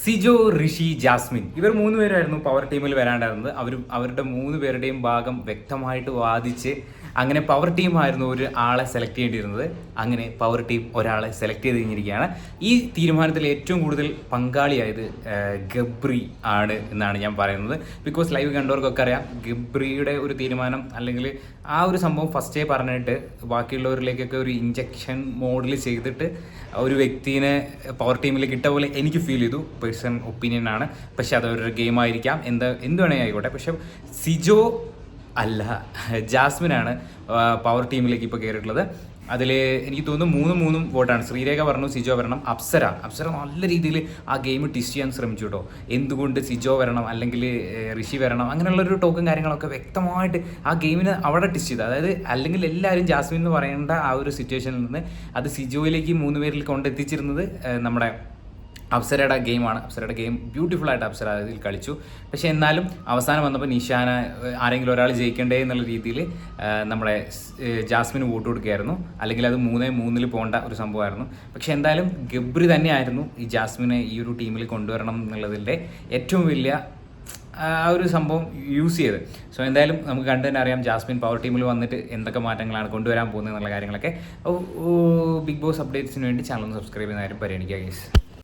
സിജോ ഋഷി Jasmine. ഇവർ മൂന്ന് പേരായിരുന്നു പവർ ടീമിൽ വരാണ്ടായിരുന്നത്. അവർ അവരുടെ മൂന്ന് പേരുടെയും ഭാഗം വ്യക്തമായിട്ട് വാദിച്ച് അങ്ങനെ പവർ ടീം ആയിരുന്നു ഒരു ആളെ സെലക്ട് ചെയ്യേണ്ടിയിരുന്നത്. അങ്ങനെ പവർ ടീം ഒരാളെ സെലക്ട് ചെയ്ത് കഴിഞ്ഞിരിക്കുകയാണ്. ഈ തീരുമാനത്തിൽ ഏറ്റവും കൂടുതൽ പങ്കാളിയായത് ഗബ്രി ആണ് എന്നാണ് ഞാൻ പറയുന്നത്. ബിക്കോസ് ലൈവ് കണ്ടവർക്കൊക്കെ അറിയാം ഗബ്രിയുടെ ഒരു തീരുമാനം അല്ലെങ്കിൽ ആ ഒരു സംഭവം ഫസ്റ്റേ പറഞ്ഞിട്ട് ബാക്കിയുള്ളവരിലേക്കൊക്കെ ഒരു ഇഞ്ചക്ഷൻ മോഡിൽ ചെയ്തിട്ട് ഒരു വ്യക്തിനെ പവർ ടീമിലേക്ക് ഇട്ട പോലെ എനിക്ക് ഫീൽ ചെയ്തു. പേഴ്സൺ ഒപ്പീനിയൻ ആണ്. പക്ഷെ അതൊരു അവരുടെ ഗെയിം ആയിരിക്കാം എന്താ എന്ത് വേണേ ആയിക്കോട്ടെ പക്ഷെ സിജോ അല്ല ജാസ്മിനാണ് പവർ ടീമിലേക്ക് ഇപ്പോൾ കയറിയിട്ടുള്ളത് അതിൽ എനിക്ക് തോന്നുന്നു മൂന്നും മൂന്നും വോട്ടാണ്. ശ്രീരേഖ പറഞ്ഞു സിജോ വരണം. അപ്സര. അപ്സര നല്ല രീതിയിൽ ആ ഗെയിം ടിസ്റ്റ് ചെയ്യാൻ ശ്രമിച്ചു കേട്ടോ. എന്തുകൊണ്ട് സിജോ വരണം? അല്ലെങ്കിൽ ഋഷി വരണം? അങ്ങനെയുള്ളൊരു ടോക്കും കാര്യങ്ങളൊക്കെ വ്യക്തമായിട്ട് ആ ഗെയിമിന് അവിടെ ടിസ്റ്റ് ചെയ്തു. അതായത് അല്ലെങ്കിൽ എല്ലാവരും ജാസ്മിൻ എന്ന് പറയേണ്ട ആ ഒരു സിറ്റുവേഷനിൽ നിന്ന് അത് സിജോയിലേക്ക് മൂന്ന് പേരിൽ കൊണ്ടെത്തിച്ചിരുന്നത് നമ്മുടെ അപ്സരയുടെ ഗെയിമാണ്. അപ്സരയുടെ ഗെയിം ബ്യൂട്ടിഫുൾ ആയിട്ട് അപ്സര അതിൽ കളിച്ചു. പക്ഷെ എന്നാലും അവസാനം വന്നപ്പോൾ നിഷാന ആരെങ്കിലും ഒരാൾ ജയിക്കണ്ടേ എന്നുള്ള രീതിയിൽ നമ്മുടെ ജാസ്മിന് വോട്ട് കൊടുക്കുകയായിരുന്നു. അല്ലെങ്കിൽ അത് മൂന്നേ മൂന്നിൽ പോകേണ്ട ഒരു സംഭവമായിരുന്നു. പക്ഷെ എന്തായാലും ഗബ്രി തന്നെയായിരുന്നു ഈ ജാസ്മിനെ ഈ ഒരു ടീമിൽ കൊണ്ടുവരണം എന്നുള്ളതിന്റെ ഏറ്റവും വലിയ ആ ഒരു സംഭവം യൂസ് ചെയ്ത് സോ എന്തായാലും നമുക്ക് കണ്ടു തന്നെ അറിയാം ജാസ്മിൻ പവർ ടീമിൽ വന്നിട്ട് എന്തൊക്കെ മാറ്റങ്ങളാണ് കൊണ്ടുവരാൻ പോകുന്നത് എന്നുള്ള കാര്യങ്ങളൊക്കെ. ബിഗ് ബോസ് അപ്ഡേറ്റ്സിന് വേണ്ടി ചാനൽ സബ്സ്ക്രൈബ് ചെയ്യുന്ന കാര്യം പരിഗണിക്കുക ഗൈസ്